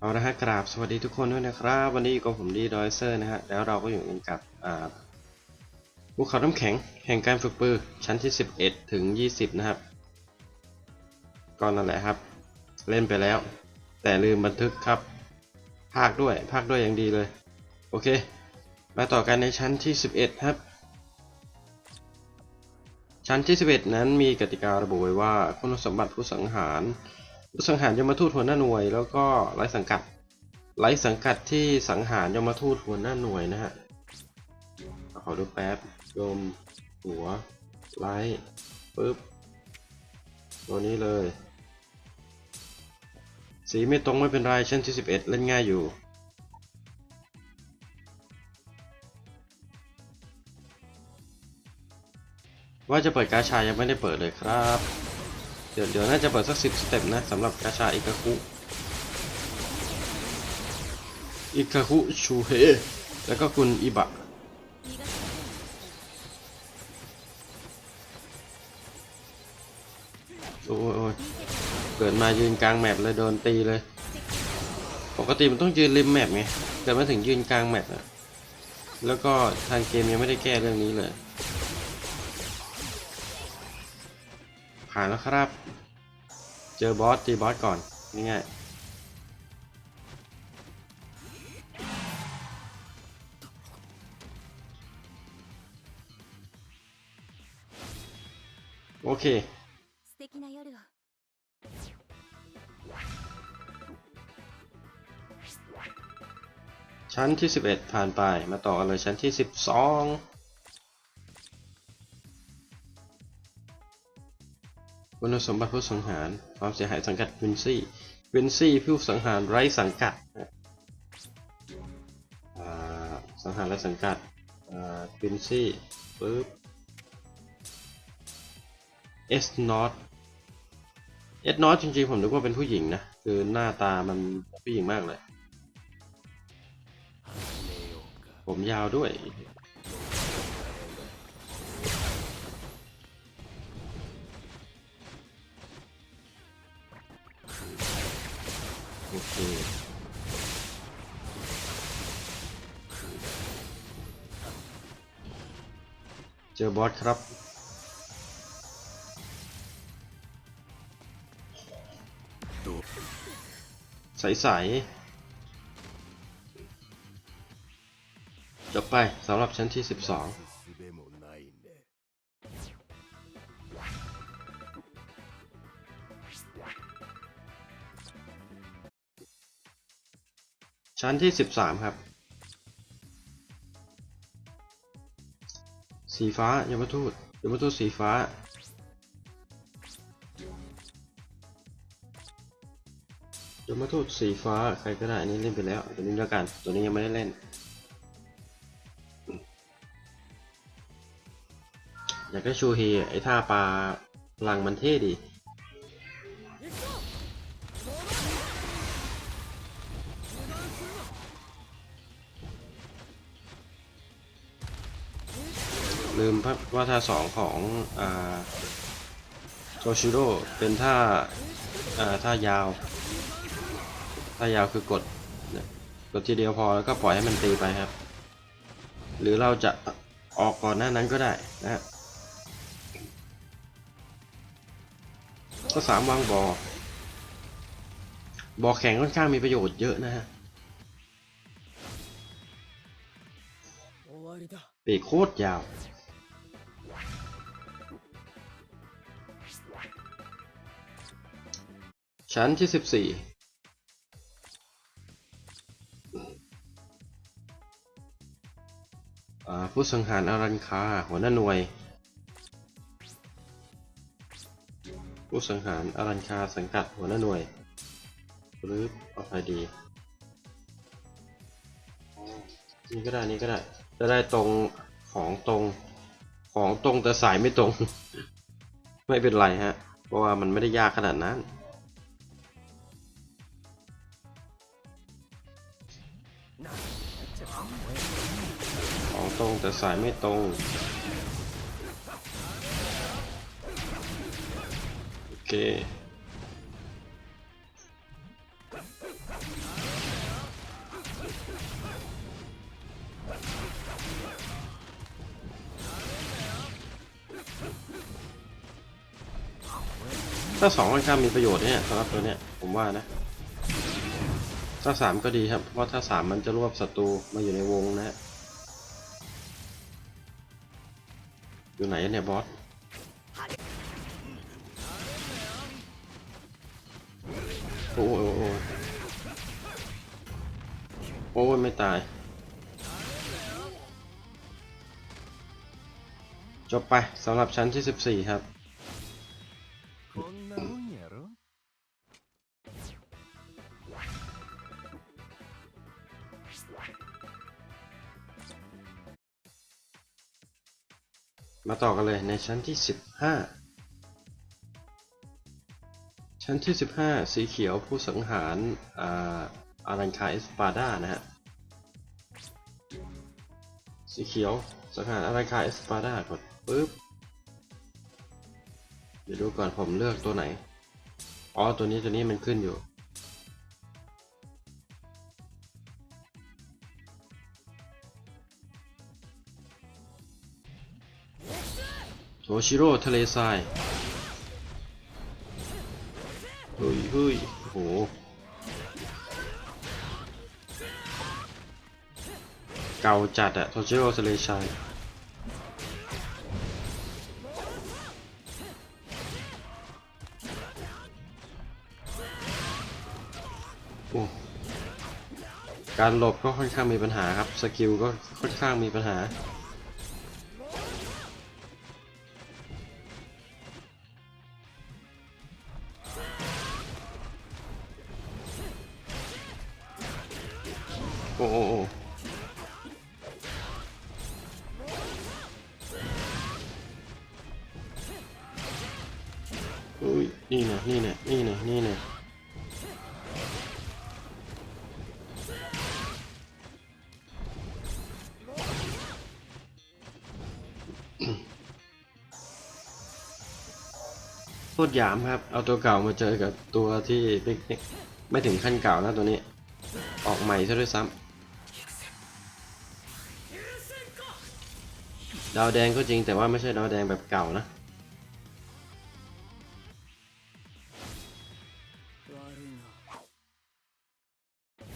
เอาละฮะกราบสวัสดีทุกคนด้วยนะครับ วันนี้อยู่กับผมดีดอยเซอร์นะฮะแล้วเราก็อยู่กันกับอ่าภูเขาน้ำแข็งแห่งการฝึกปือชั้นที่ 11 ถึง 20 นะครับก็นั่นแหละครับ เล่นไปแล้ว แต่ลืมบันทึกครับ ภาคด้วยภาคด้วยอย่างดีเลย โอเค มาต่อกันในชั้นที่ 11 ครับ ชั้นที่ 11 นั้นมีกติการะบุไว้ว่าคุณสมบัติผู้สังหาร สังหารยมทูตหัวหน้าหน่วย แล้วก็ไร้สังกัดไร้สังกัดที่สังหารยมทูตหัวหน้าหน่วยนะฮะขอดูแป๊บยมหัวไร้ปึ๊บตัวนี้เลย สีไม่ตรงไม่เป็นไรชั้นที่ 11 เล่นง่ายอยู่ว่าจะเปิดกาชายังไม่ได้เปิดเลยครับ เดี๋ยวเดี๋ยวน่าจะเปิดสักสิบสเต็ปนะสำหรับกาชาอิกาคุอิกาคุชูเฮแล้วก็คุณอิบะโอ้ยอยเกิดมายืนกลางแมปเลยโดนตีเลย ปกติมันต้องยืนริมแมปไงเกิดมาถึงยืนกลางแมปอะแล้วก็ทางเกมยังไม่ได้แก้เรื่องนี้เลย ผ่านแล้วครับ เจอบอสตีบอสก่อนง่ายๆโอเคชั้นที่ 11 ผ่านไปมาต่อกันเลยชั้นที่ 12 คุณสมบัติผู้สังหาร ความเสียหายสังกัดวินซี่วินซี่ผู้สังหารไร้สังกัดสังหารไร้สังกัดวินซี่ปึ๊บ S not S not จริงๆ ผมนึกว่าเป็นผู้หญิงนะ คือหน้าตามันผู้หญิงมากเลย ผมยาวด้วย เจอบอสครับ ดูใสๆจบไปสำหรับชั้นที่ 12ชั้นที่ 13 ครับ สีฟ้ายมทูตยมทูตสีฟ้า ยมทูตสีฟ้าใครก็ได้อันนี้เล่นไปแล้วตัวนี้แล้วกัน ตัวนี้ยังไม่ได้เล่น อยากได้ชูฮีไอ้ท่าปลาพลังมันเท่ดี ลืมว่าท่าสองของโซชิโร่เป็นท่าท่ายาว ท่ายาวคือกดกดทีเดียวพอแล้วก็ปล่อยให้มันตีไปครับ หรือเราจะออกก่อนหน้านั้นก็ได้นะก็สามวางบอ่อบ่อแข็งค่อนข้างมีประโยชน์เยอะนะฮะปีโคตรยาว ชั้นที่สิบสี่อ่าผู้สังหารอารันคา หัวหน้าหน่วย ผู้สังหารอารันคาสังกัดหัวหน้าหน่วยหรือเอาไปดีนี่ก็ได้นี่ก็ได้ จะได้ตรงของตรงของตรงแต่สายไม่ตรง ไม่เป็นไรฮะ เพราะว่ามันไม่ได้ยากขนาดนั้น ตรงแต่สายไม่ตรง โอเคถ้าสองค่อนข้างมีประโยชน์เนี่ยสำหรับตัวเนี่ยผมว่านะ ถ้าสามก็ดีครับ เพราะถ้าสามมันจะรวบศัตรูมาอยู่ในวงนะฮะ อยู่ไหนเนี่ยบอสโอ้ยโอ้ยโอ้ยโอ้ไม่ตายจบไปสำหรับชั้นที่ 14 ครับ ต่อกันเลยในชั้นที่ 15 ชั้นที่ 15 สีเขียวผู้สังหารอาอารันคาเอสปาดานะฮะ สีเขียวสังหารอารันคาเอสปาดากดปึ๊บ เดี๋ยวดูก่อนผมเลือกตัวไหน อ๋อ ตัวนี้ตัวนี้มันขึ้นอยู่ โทชิโร่ทะเลทรายเฮ้ยเฮ้ยโหเก่าจัดอะโทชิโร่ทะเลทรายโอ้การหลบก็ค่อนข้างมีปัญหาครับ สกิลก็ค่อนข้างมีปัญหา โอ้โอ้โอ้อุ้ยนี่นะนี่นะนี่นะนี่นะโคตรยามครับ เอาตัวเก่ามาเจอกับตัวที่ไม่ถึงขั้นเก่านะตัวนี้ ออกใหม่ซะด้วยซ้ำ ดาวแดงก็จริงแต่ว่าไม่ใช่ดาวแดงแบบเก่านะ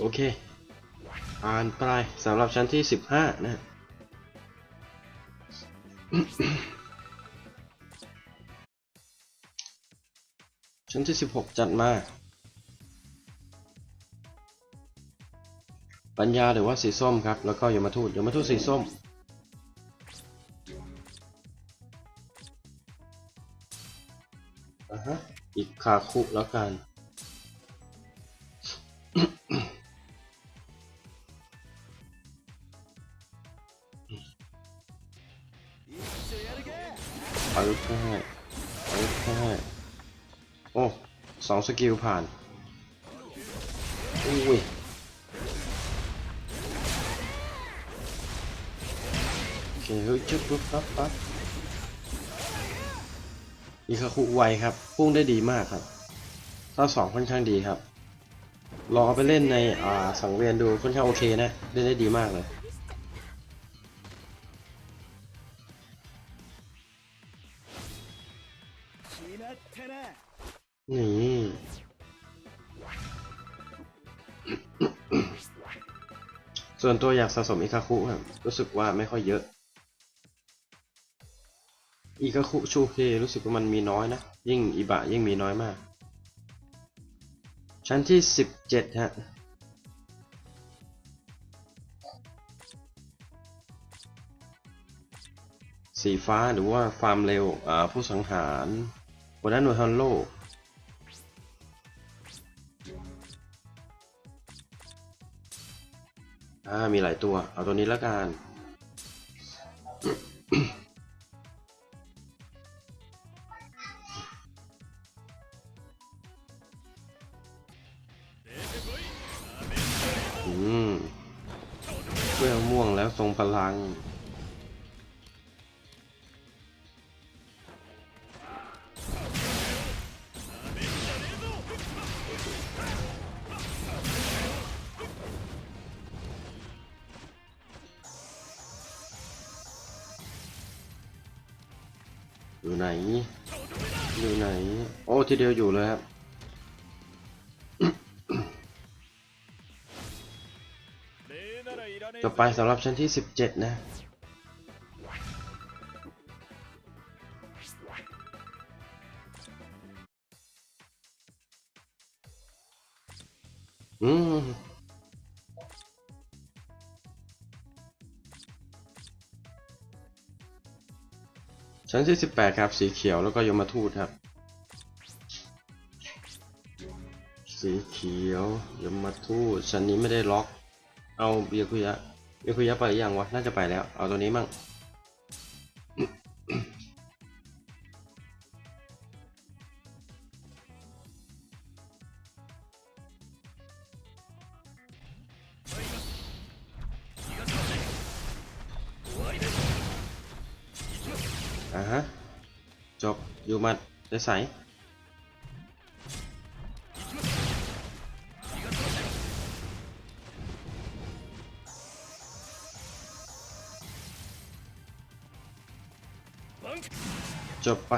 โอเค อ่านปลายสำหรับชั้นที่ 15 นะชั้นที่ 16 จัดมา ปัญญาหรือว่าสีส้มครับ แล้วก็ยมทูตยมทูตสีส้ม อีกคาคุแล้วกัน ไปแค่ไปแค่โอ้สองสกิลผ่านอุ้ยโอเคเฮ้ยจุดปุ๊บปั๊บปั๊บ อิคาคุไวครับพุ่งได้ดีมากครับท่าสองค่อนข้างดีครับ ลองเอาไปเล่นในสังเวียนดูค่อนข้างโอเคนะ เล่นได้ดีมากเลยนี่ส่วนตัวอยากสะสมอิคาคุครับรู้สึกว่าไม่ค่อยเยอะ อิคาคุชูเครู้สึกว่ามันมีน้อยนะ ยิ่งอิบะยิ่งมีน้อยมาก ชั้นที่สิบเจ็ดฮะ สีฟ้าหรือว่าฟาร์มเร็วอ่าผู้สังหารหัวหน้าหน่วยฮันโลอ่ามีหลายตัว เอาตัวนี้แล้วกัน เพื่อม่วงแล้วทรงพลัง อยู่ไหน อยู่ไหน โอ้ทีเดียวอยู่เลยครับ ไปสำหรับชั้นที่ 17 นะ อืมชั้นที่ 18 ครับ สีเขียวแล้วก็ยมทูตครับ สีเขียวยมทูตชั้นนี้ไม่ได้ล็อก เอาเบียร์คุยะ ยร์คุยะไปหรือยังวะ น่าจะไปแล้ว เอาตัวนี้มั่ง อ่าฮะ จบ อยู่มัดได้ใส จบไป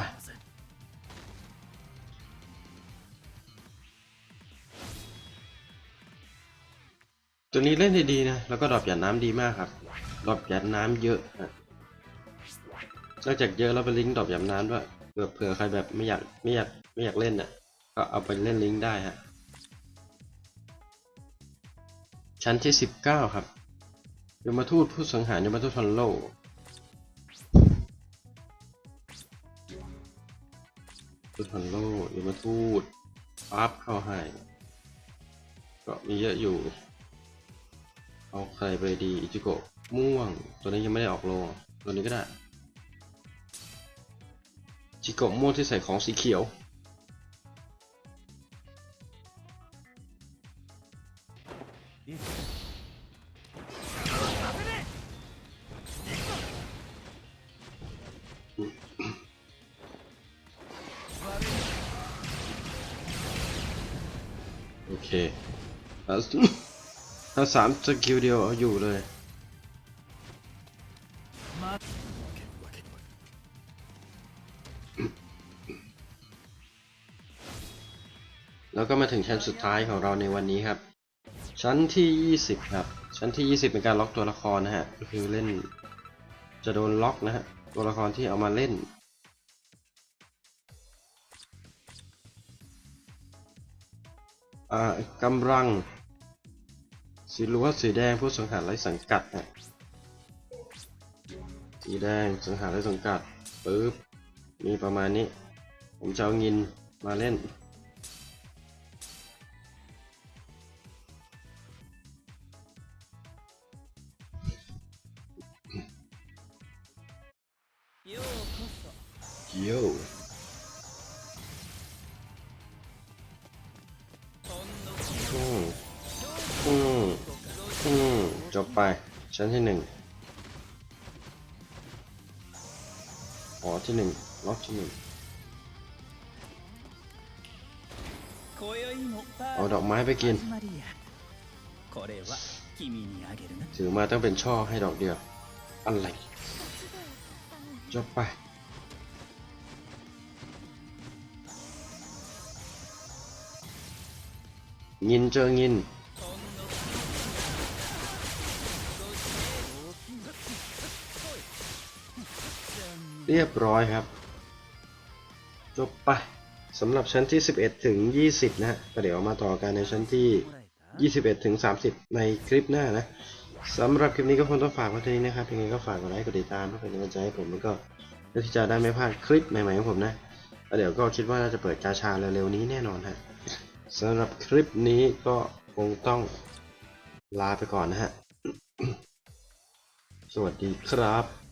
ตัวนี้เล่นได้ดีนะ แล้วก็ดรอปหยาดน้ำดีมากครับ ดรอปหยาดน้ำเยอะนะนอกจากเยอะแล้วเป็นลิงก์ดรอปหยาดน้ำด้วยเผื่อเผื่อใครแบบไม่อยากไม่อยากไม่อยากเล่นน่ะ ก็เอาไปเล่นลิงก์ได้ฮะ ชั้นที่สิบเก้าครับยมทูตผู้สังหารยมทูตทอนโล ทูตฮันโลยมทูตปั๊บเข้าให้ก็มีเยอะอยู่ เอาใครไปดีอิจิโกะม่วง ตัวนี้ยังไม่ได้ออกโลตัวนี้ก็ได้จิโกะม่วงที่ใส่ของสีเขียวอ เคถ้าสามสกิลเดียวเอาอยู่เลยแล้วก็มาถึงชั้นสุดท้ายของเราในวันนี้ครับ ชั้นที่ 20 ครับ ชั้นที่ 20 เป็นการล็อกตัวละครนะฮะก็คือเล่น จะโดนล็อกนะฮะ ตัวละครที่เอามาเล่น กำลัง สีล้วนสีแดงผู้สังหารไร้สังกัดนะสีแดงสังหารไร้สังกัดปึ๊บมีประมาณนี้ ผมจะเอาเงินมาเล่นโย ไป ชั้นที่หนึ่งอ๋อที่หนึ่งล็อกที่หนึ่งเอาดอกไม้ไปกิน ถือมาต้องเป็นช่อให้ดอกเดียว อะไรจบไปยินเจอยิน เรียบร้อยครับ จบไปสำหรับชั้นที่ 11 ถึง 20 นะฮะเดี๋ยวมาต่อกันในชั้นที่ 21 ถึง 30 ในคลิปหน้านะสำหรับคลิปนี้ก็คงต้องฝากไว้เท่นี้นะครับยังไงก็ฝากกดไลค์กดติดตามเพื่อเป็นกำลังใจให้ผมแล้วก็เพื่อที่จะได้ไม่พลาดคลิปใหม่ๆของผมนะเดี๋ยวก็คิดว่าน่าจะเปิดกาชาเร็วๆนี้แน่นอนฮะสำหรับคลิปนี้ก็คงต้องลาไปก่อนนะฮะ สวัสดีครับ